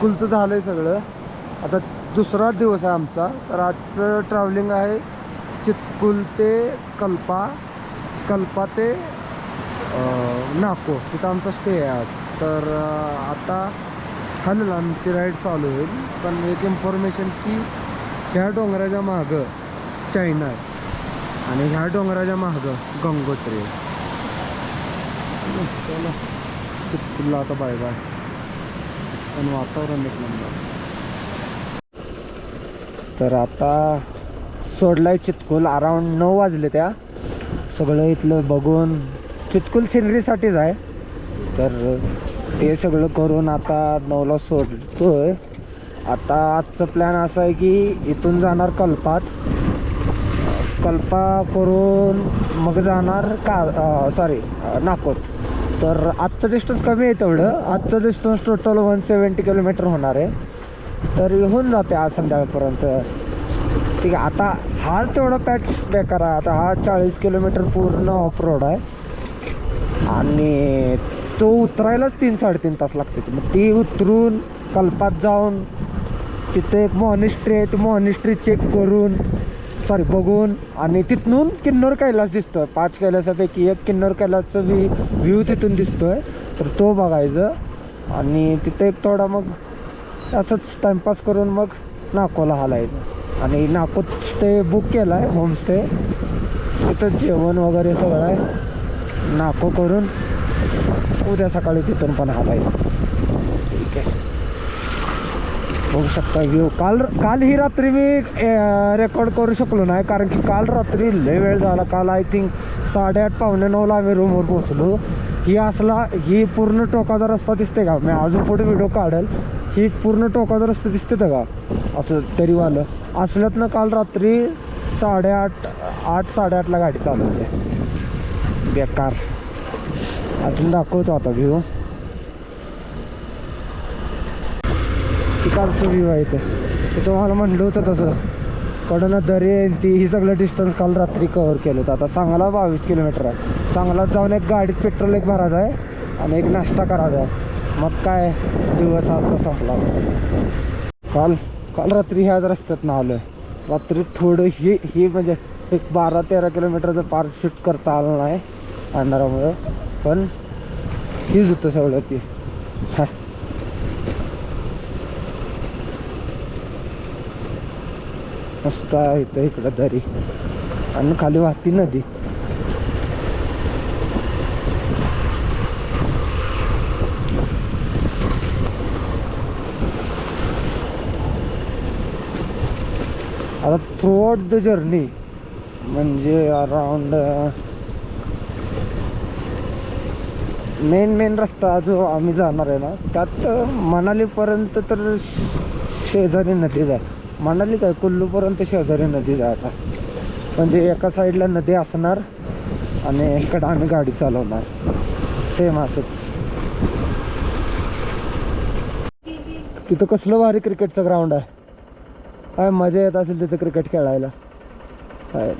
आता झालं आहे सगळं. आता दुसरा दिवस आहे आमचा. तर आजचं ट्रॅव्हलिंग आहे चितकुल ते कल्पा कल्पा ते नागपूर. नाको तिथं आमचा स्टे आहे आज. तर आता हलेल आमची राईड चालू होईल. पण एक इन्फॉर्मेशन की ह्या डोंगराच्या मागं चायना आहे. आणि ह्या डोंगराच्या मागं गंगोत्री आहे. चला. चितकुलला आता बाय बाय पण वातावरण एक नंबर. तर आता सोडलाय चितकुल अराऊंड नऊ वाजले त्या. सगळं इथलं बघून चितकुल सिनरीसाठीच आहे. तर ते सगळं करून आता नऊला सोडतो आहे आता आजचं प्लॅन असं आहे की इथून जाणार कल्पात. कल्पा करून मग जाणार का सॉरी नाकोत. तर आजचं डिस्टन्स कमी आहे तेवढं. आजचं distance total one seventy kilometre होणार आहे. तर होऊन जाते आज संध्याकाळपर्यंत. ठीक आहे आता हाच तेवढा पॅच बेकार आहे. आता हा चाळीस किलोमीटर पूर्ण ऑफ रोड आहे. आणि तो उतरायलाच तीन साडेतीन तास लागते. मग ती उतरून कल्पात जाऊन तिथे एक मॉनिस्ट्री आहे ती मॉनिस्ट्री चेक करून सॉरी बघून आणि तिथून किन्नर कैलास दिसतोय. पाच कैलासापैकी एक किन्नर कैलासचं व्ही व्ह्यू तिथून दिसतोय. तर तो बघायचं. आणि तिथे एक थोडा मग असंच टाइमपास करून मग नाकोला हालायचं. आणि नाकोत स्टे बुक केला आहे होमस्टे तिथं जेवण वगैरे सगळं आहे. नाको करून उद्या सकाळी तिथून पण हालायचं. ठीक आहे. बघू शकता व्ह्यू. काल काल ही रात्री मी रेकॉर्ड करू शकलो नाही कारण की काल रात्री लय वेळ झाला. काल आय थिंक साडेआठ पावणे नऊला आम्ही रूमवर पोहोचलो. ही असला ही पूर्ण टोकाचा रस्ता दिसते का? मी अजून पुढे व्हिडिओ काढेल. ही पूर्ण टोकाचा रस्ता दिसते का? असं तरी वालं. असल्यातनं काल रात्री साडेआठ आठ साडेआठला गाडी चालवली. बेकार. अजून दाखवतो आता व्ह्यू कालचं व्ह्यू आहे ते तर तुम्हाला म्हणलं होतं तसं. कडनं दरी आहे ती ही सगळं डिस्टन्स काल रात्री कव्हर केलं होतं. आता सांगायला बावीस किलोमीटर आहे. सांगलात जाऊन एक गाडीत पेट्रोल एक भरायचं आहे आणि एक नाश्ता करायचा आहे. मग काय? दिवस आजचा संपला. काल काल रात्री ह्याच रस्त्यात आलो आहे रात्री थोडं ही ही म्हणजे एक बारा तेरा किलोमीटरचं पार्क शूट करता आलं नाही अंधारामुळं. पण हीच होतं सगळं ती हा. मस्त आहे इकडं दरी. आणि खाली वाहती नदी. आता थ्रूआउट द जर्नी म्हणजे अराउंड मेन मेन रस्ता जो आम्ही जाणार आहे ना त्यात uh, मनालीपर्यंत तर श- शेजारी नदीच आहे. म्हणाली काय कुल्लूपर्यंत शेजारी नदी आहे आता. म्हणजे एका साईडला नदी असणार आणि इकडं आम्ही गाडी चालवणार. सेम असंच. तिथं कसलं भारी क्रिकेटचं ग्राउंड आहे. काय मजा येत असेल तिथं क्रिकेट खेळायला. काय?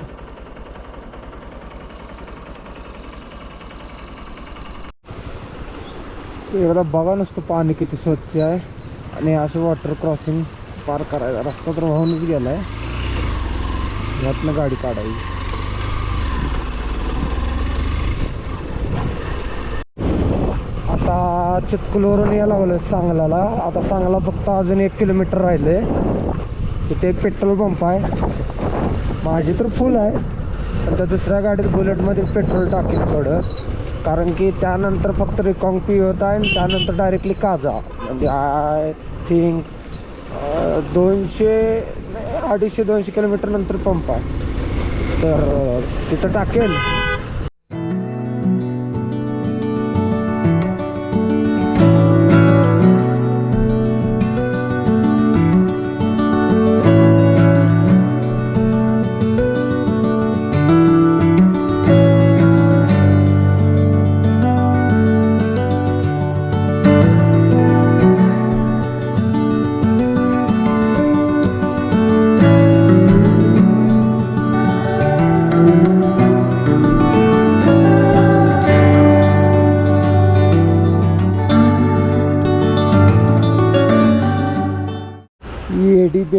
एकदा बघा नुसतं पाणी किती स्वच्छ आहे. आणि असं वॉटर क्रॉसिंग पार करायचा रस्ता तर वाहूनच गेला आहे यातनं गाडी काढायची आता चितकुलवरून यायला लागलो सांगलाला. आता सांगला फक्त अजून एक किलोमीटर राहिले इथे एक पेट्रोल पंप आहे. माझी तर फुल आहे. पण त्या दुसऱ्या गाडीत बुलेटमध्ये पेट्रोल टाकेल थोडं. कारण की त्यानंतर फक्त रिकॉंग पी होत आहे आणि त्यानंतर डायरेक्टली काजा. म्हणजे आय थिंक दोनशे अडीचशे दोनशे किलोमीटर नंतर पंप आहे. तर तिथं टाकेल.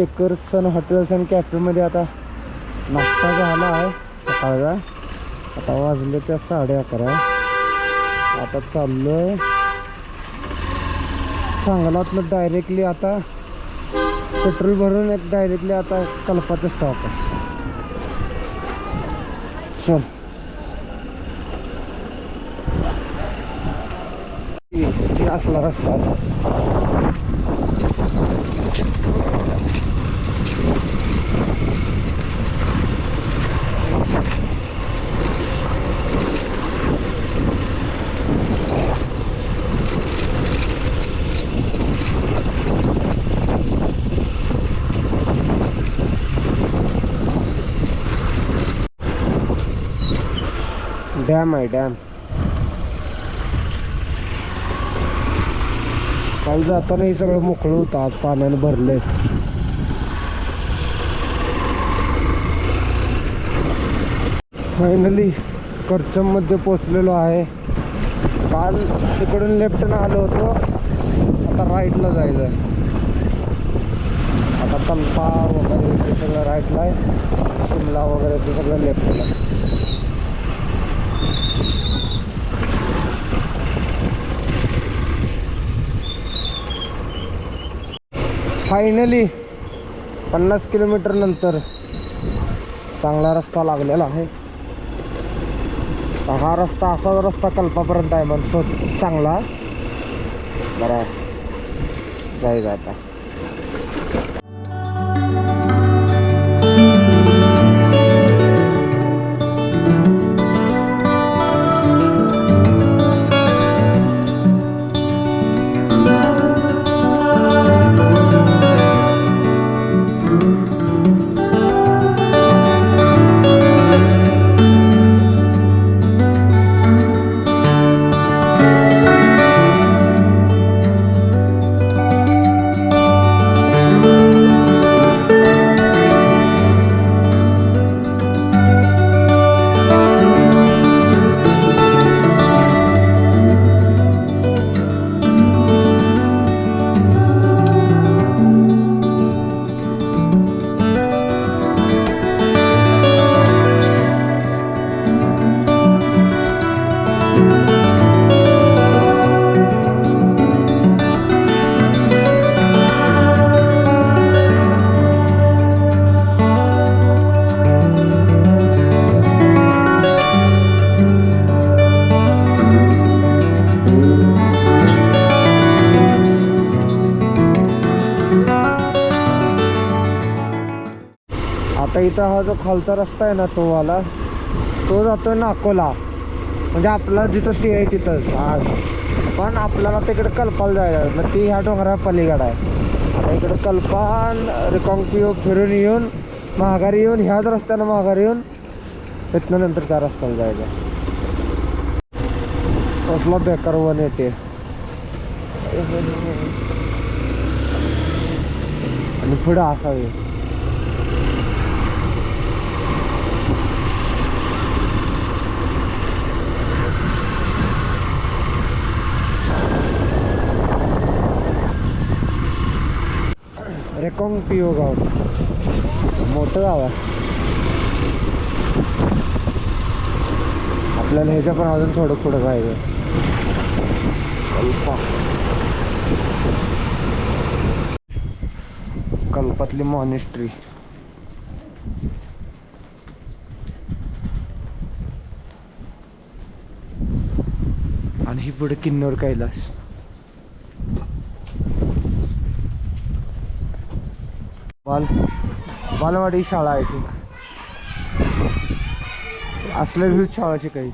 बेकर्स आणि हॉटेल्स आणि कॅफेमध्ये आता नाश्ता झाला आहे सकाळचा आता वाजले त्या साडे अकरा. आता चाललो आहे सांगलातनं डायरेक्टली आता पेट्रोल भरून एक डायरेक्टली आता कल्पाचं स्टॉप आहे. चल. असला रस्ता डॅम आहे डॅम. काल जाताना हे सगळं मोकळं होतं आज पाण्याने भरलंय. फायनली करचममध्ये पोचलेलो आहे. काल तिकडून लेफ्टनं आलो होतो. आता राईटला जायचं आहे आता तलपा वगैरे ते सगळं राईटला आहे. शिमला वगैरे ते सगळं लेफ्टला फायनली पन्नास किलोमीटर नंतर चांगला रस्ता लागलेला आहे. हा रस्ता असाच रस्ता कल्पापर्यंत आहे म्हणसो चांगला बरं आहे. जाता इथं हा जो खालचा रस्ता आहे ना तो वाला तो जातो ना अकोला म्हणजे आपला जिथं स्टे आहे तिथंच. हा. पण आपल्याला तिकडे कल्पाला जायचं आहे. मग ती ह्या डोंगरा पलीकडं आहे. आता इकडं कल्पान रिकॉंगपिओ फिरून येऊन माघारी येऊन ह्याच रस्त्यानं माघारी येऊन तिथनं नंतर त्या रस्त्याला जायचं. असला कसला बेकार वन येते. आणि पुढं असावी. रेकॉंग पिओ गाव मोठं गाव आहे आपल्याला ह्याच्या पण अजून थोडं पुढं जायचं. कल्पा. कल्पातली मॉनिस्ट्री आणि ही पुढे किन्नोर कैलास. बाल बालवाडी शाळा आहे थिंक असलं व्ह्यूज शाळा काही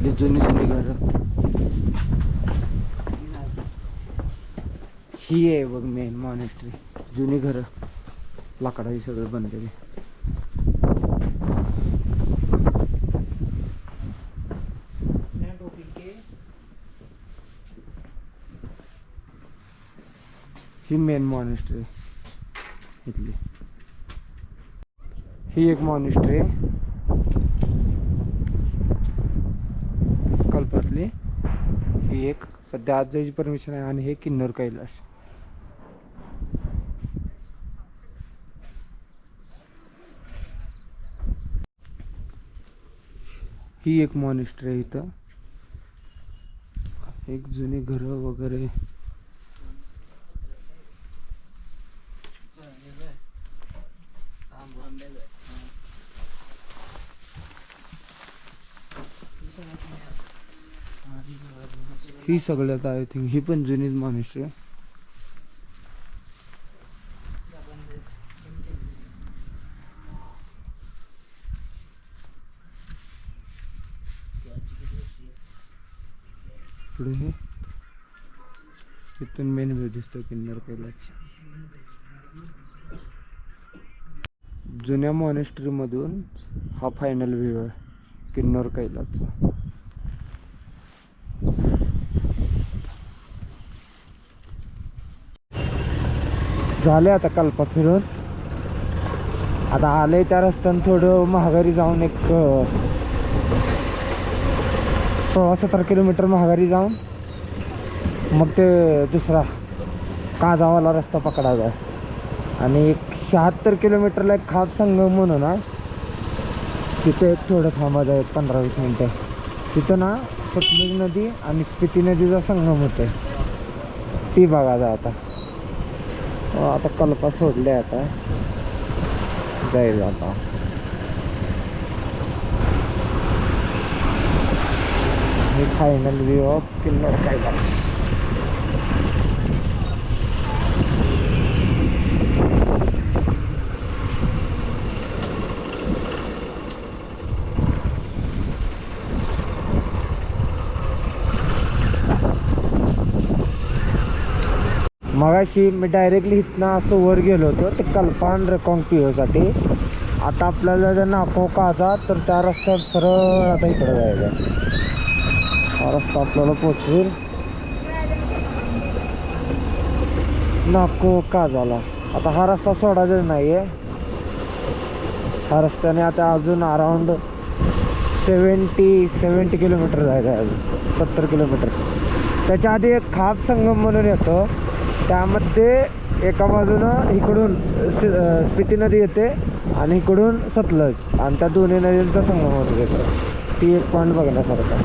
कल्पातल्या जुनी जुनी घर. ही आहे बघ मेन मॉनेस्ट्री जुनी घरं. लाकडाची सगळं बनलेली. ही मेन मॉनेस्ट्री इथली. ही एक मॉनिस्ट्री आहे ही एक सध्या आज परमिशन आहे आणि हे किन्नर कैलास. ही एक मॉनिस्ट्री आहे इथं. एक जुनी घरं वगैरे. ही सगळ्यात आय थिंक ही पण जुनीच मॉनिस्ट्री आहे. पुढे हे. इथून मेन व्ह्यू दिसतो किन्नर कैलाच जुन्या मॉनेस्ट्रीमधून हा फायनल व्ह्यू आहे किन्नर कैलासचा. झाले आता कल्पा फिरून. आता आले त्या रस्त्यानं थोडं महागारी जाऊन एक सोळा सतरा किलोमीटर महागारी जाऊन मग ते दुसरा काजावाला रस्ता पकडायचा आणि एक शहात्तर किलोमीटरला एक खाप संगम म्हणून ना तिथे एक थोडं थांबायचं आहे एक पंधरा वीस मिनटं. तिथं ना सतलुज नदी आणि स्पिती नदीचा संगम होतोय. ती बघायचं आता. आता कल्पा सोडले आता. जाईल आता. हे फायनल व्ह्यू ऑफ किन्नर कैलास मगाशी मी डायरेक्टली इथनं असं वर गेलो होतो ते कल्पान रेकॉंग पिओसाठी. आता आपल्याला जर नाको काजा तर त्या रस्त्यात सरळ आता इकडे जायचं. आहे. हा रस्ता आपल्याला पोचवेल. नाको काजाला आता हा रस्ता सोडायचा नाही आहे हा रस्त्याने आता अजून अराऊंड सेवन्टी सेवन्टी किलोमीटर जायचं आहे अजून. सत्तर किलोमीटर त्याच्या आधी एक खाप संगम म्हणून येतो. त्यामध्ये एका बाजूनं इकडून सि- स्पिती नदी येते आणि इकडून सतलज. आणि त्या दोन्ही नद्यांचा संगम होतो तिथं. ती एक पॉईंट बघण्यासारखा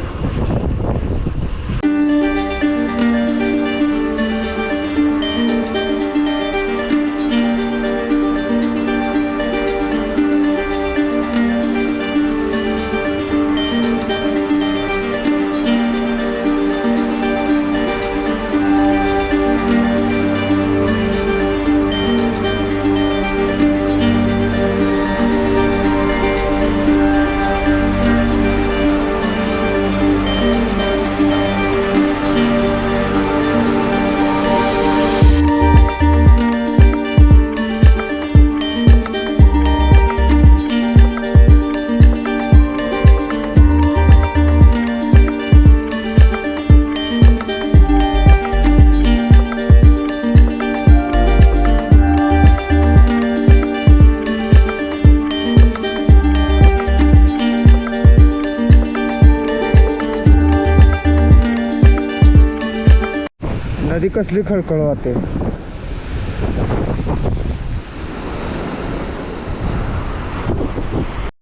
कसली खळखळ वाहते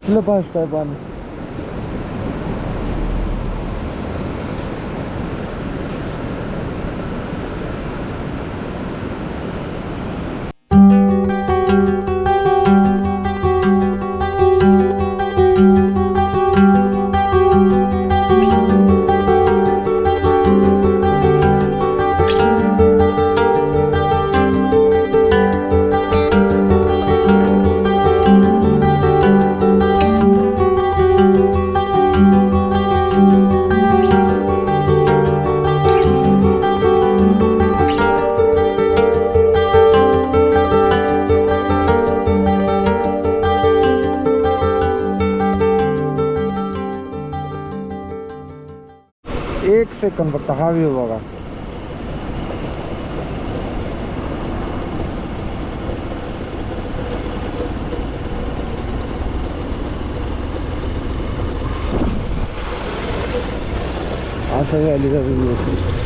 कसलं फास्ट आहे पाणी एक सेकंद फक्त हा व्ह्यू बघा असं व्हॅलीचा व्ह्यू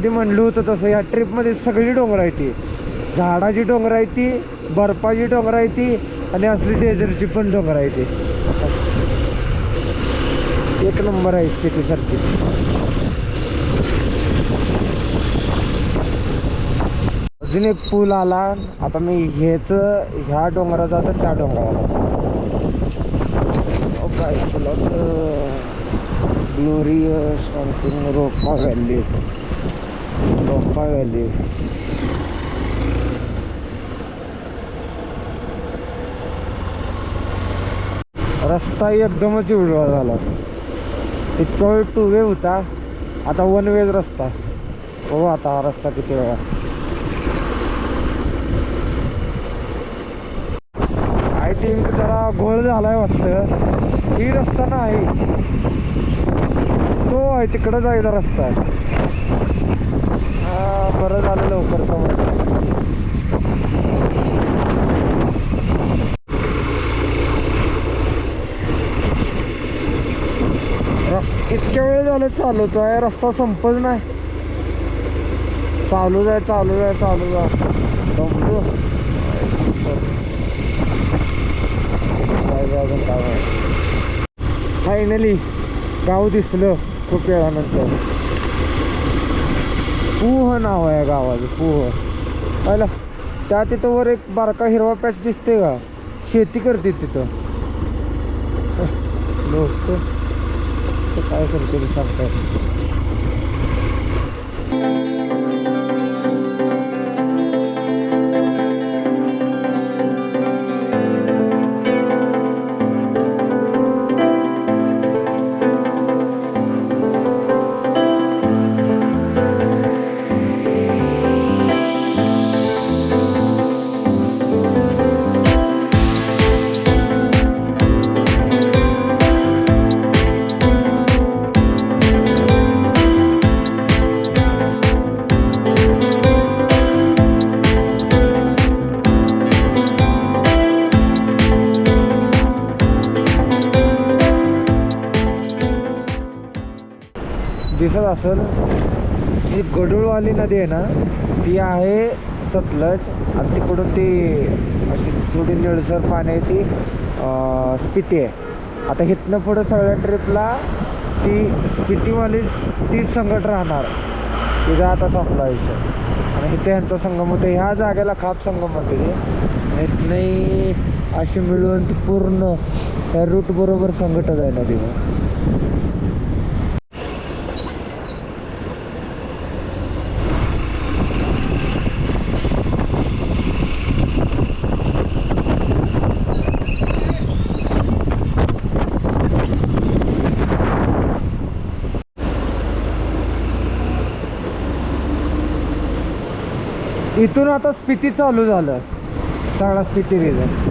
आधी म्हणलं होतं तसं या ट्रिपमध्ये सगळी डोंगर आहे ती. झाडाची डोंगर आहे ती बर्फाची डोंगर आहे ती आणि असली डेझर्टची पण डोंगर आहे ती. एक नंबर आहे स्थिती सारखी. अजून एक पूल आला. आता मी हेच ह्या डोंगराचा तर त्या डोंगराला काय फुलाच glorious Ropa valley Ropa valley रस्ता एकदमच उडवा झाला. इतका वेळ टू वे होता. आता वन वेज रस्ता. हो आता हा रस्ता किती वेळा. आय थिंक जरा घोळ झालाय वाटतं. ही रस्ता नाही. तो आहे तिकडं जायचा रस्ता आहे. बरं झालं लवकर समजलं. रस इतक्या वेळ झालं चालवतो आहे रस्ता संपत नाही. चालू जाय चालू जाय चालू जा अजून काय फायनली गाव दिसलं खूप वेळानंतर. पूह नाव आहे गावाचं पूह. पाहिलं त्या तिथं वर एक बारका हिरवा पॅच दिसते का? शेती करते तिथं. लोक. काय करते ते असेल जी गडूळवाली नदी आहे ना ती आहे सतलज आणि तिकडून ती अशी थोडी निळसर पाणी आहे ती स्पिती आहे. आता इथनं पुढं सगळ्या ट्रिपला ती स्पितीवालीच तीच संकट राहणार. तिथं आता संपला विषय. आणि इथे यांचा संगम होते ह्या जागेला खाप संगम होते ते आणि अशी मिळून ती पूर्ण त्या रूट बरोबर संकटच आहे नदीवर. इथून आता स्पिती चालू झालं. सगळा स्पिती रिझन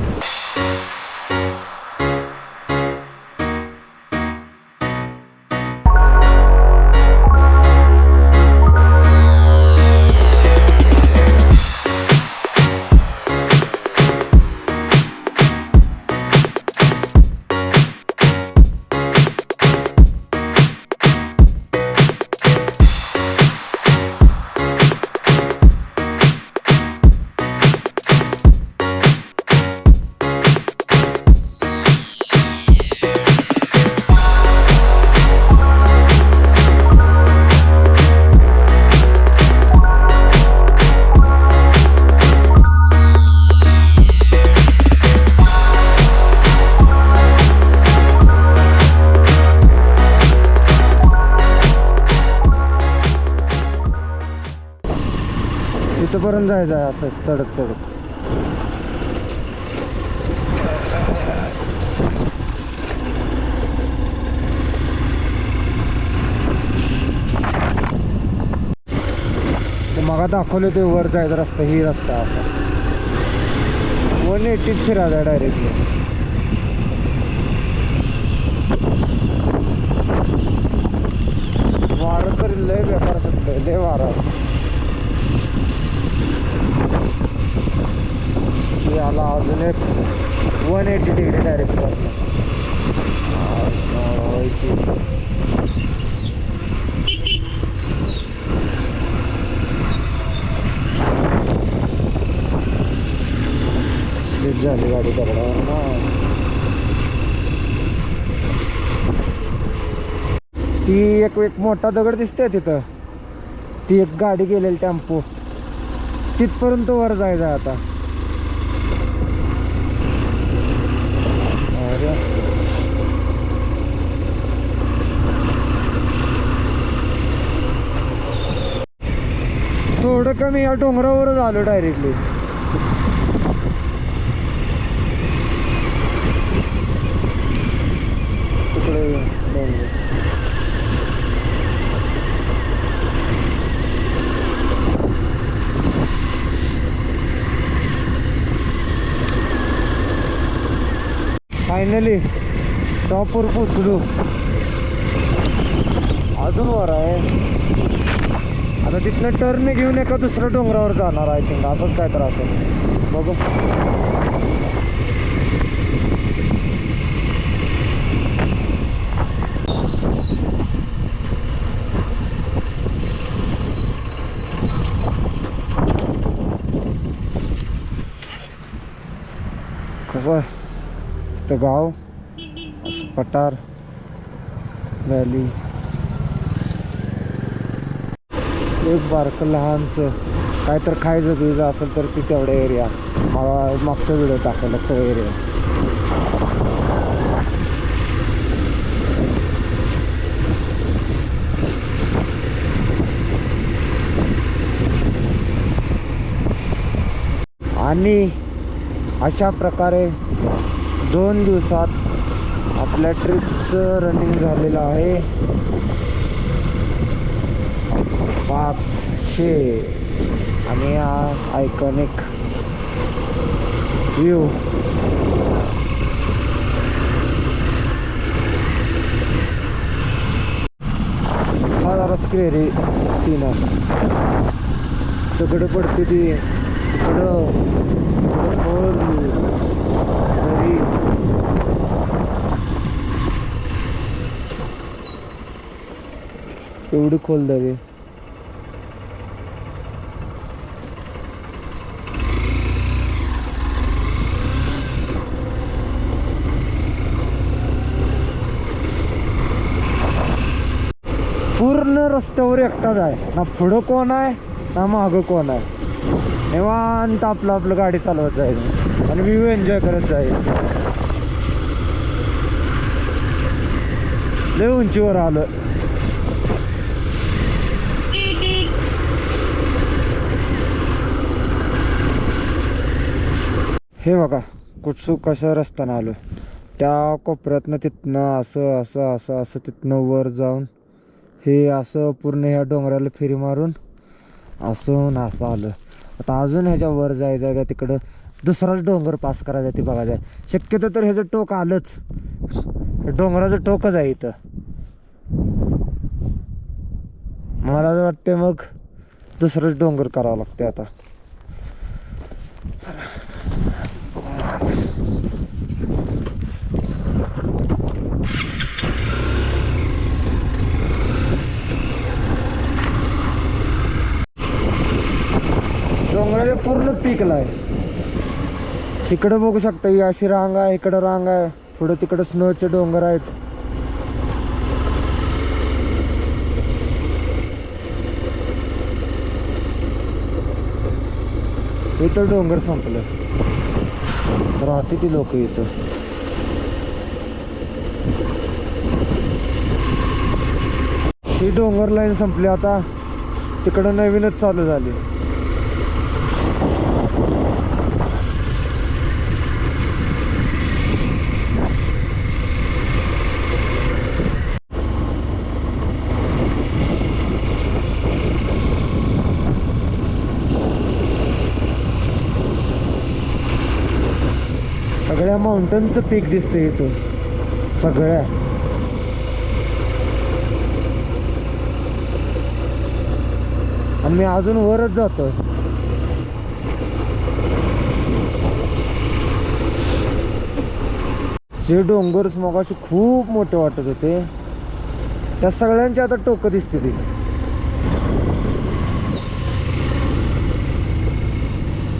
जायचं आहे असं चढत चढत. ते मगा दाखवले ते वर जायचा रस्ता ही रस्ता असा. वन एटीत फिरायचा डायरेक्टली वारं तर लय बेकार सत्य लय वारा. की आला अजून एक one eighty degree direct slip झाली गाडी दगडावर ना. ती एक एक मोठा दगड दिसते तिथं. ती एक गाडी गेलेली टेम्पो. तिथपर्यंत वर जायचं आहे आता. थोडं कमी या डोंगरावरच आलो डायरेक्टली तिकडे डोंगर फायनली टॉपवर पोचलो अजून वर आहे. आता तिथनं टर्न घेऊन एका दुसऱ्या डोंगरावर जाणार आय थिंक असंच काय तर असेल. बघू कसं आहे तिथं गाव असं पठार व्हॅली एक बारकं लहानसं काय तर खायचं पियचं असेल तर ती तेवढा एरिया मला मागचा व्हिडिओ टाकायला तो एरिया आणि अशा प्रकारे दोन दिवसात आपल्या ट्रिपचं रनिंग झालेलं आहे. पाचशे आणि हा आयकॉनिक व्ह्यू हा जरा स्क्रेरी सीन आहे. पडते ती. तिकडं तिकडं खोल दरी एवढी खोल दरी. पूर्ण रस्त्यावर एकटाच आहे. ना पुढं कोण आहे ना मागं कोण आहे. निवांत आपलं आपलं गाडी चालवत जाईल. आणि व्ह्यू एन्जॉय करत जाईल. लय उंचीवर आलं हे बघा कुठसू कशा रस्त्यानं आलो त्या कोपऱ्यातनं तिथनं असं असं असं असं तिथनं वर जाऊन हे असं पूर्ण ह्या डोंगराला फेरी मारून असं ना असं आलं आता अजून ह्याच्या वर जायचं आहे का तिकडं? दुसराच डोंगर पास करायचा आहे ते बघायचं आहे. शक्यतो तर ह्याचं टोक आलंच. हे डोंगराचं टोकच आहे इथं. मला तर वाटते मग दुसरंच डोंगर करावं लागते आता. डोंगराच्या पूर्ण पिकला आहे इकडं बघू शकता ही अशी रांग आहे इकडं रांग आहे. पुढं तिकडं स्नोचे डोंगर आहेत. इथं डोंगर संपलं. राहते ती लोक इथं ही डोंगर लाईन संपली आता. तिकडं नवीनच चालू झाली. माउंटनचं पीक दिसतं इथून सगळ्या. आणि मी अजून वरच जातोय. जे डोंगर मगाशी खूप मोठे वाटत होते त्या सगळ्यांची आता टोकं दिसते ती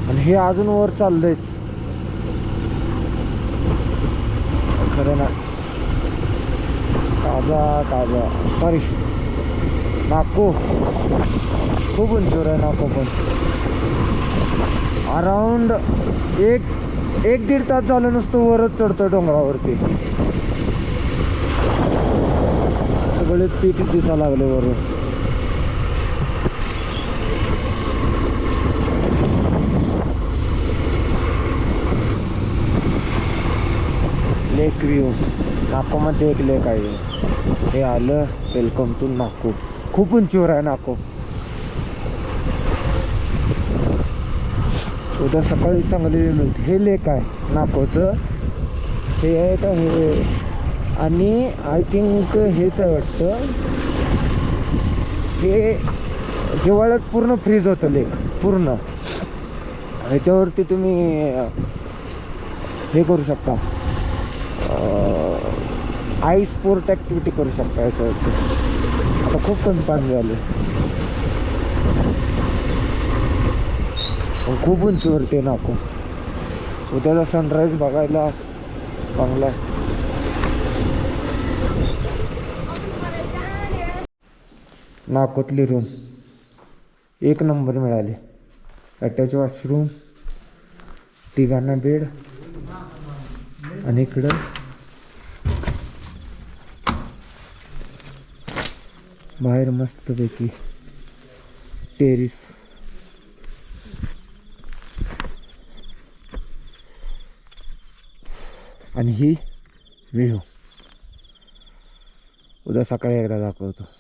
आणि हे अजून वर चाललंयच खरं ना ताजा काजा सॉरी नाको. खूप उंचीवर आहे नाको पण. अराउंड एक एक दीड तास झालं नुसतं वरच चढतो डोंगरावरती. सगळे पीक दिसा लागले वरून. लेक व्ह्यू नाकोमध्ये एक लेक आहे. हे आलं वेलकम टू नाको खूप उंचीवर आहे नाको उद्या सकाळी चांगली वेळ मिळते हे लेक आहे नाकोचं हे आहे का हे आणि आय थिंक हेच आहे वाटतं हे हिवाळ्यात पूर्ण फ्रीज होतं लेक पूर्ण ह्याच्यावरती तुम्ही हे करू शकता आय स्पोर्ट ॲक्टिव्हिटी करू शकता याच्यावरती. आता खूप कमी पाणी झाले खूप उंचीवरती आहे नाको उद्याचा सनराईज बघायला चांगला आहे. नाकोतली रूम एक नंबर मिळाली. अटॅच वॉशरूम तिघांना बेड आणि इकडं बाहेर मस्तपैकी टेरिस. आणि ही व्ह्यू. उद्या सकाळी एकदा दाखवतो.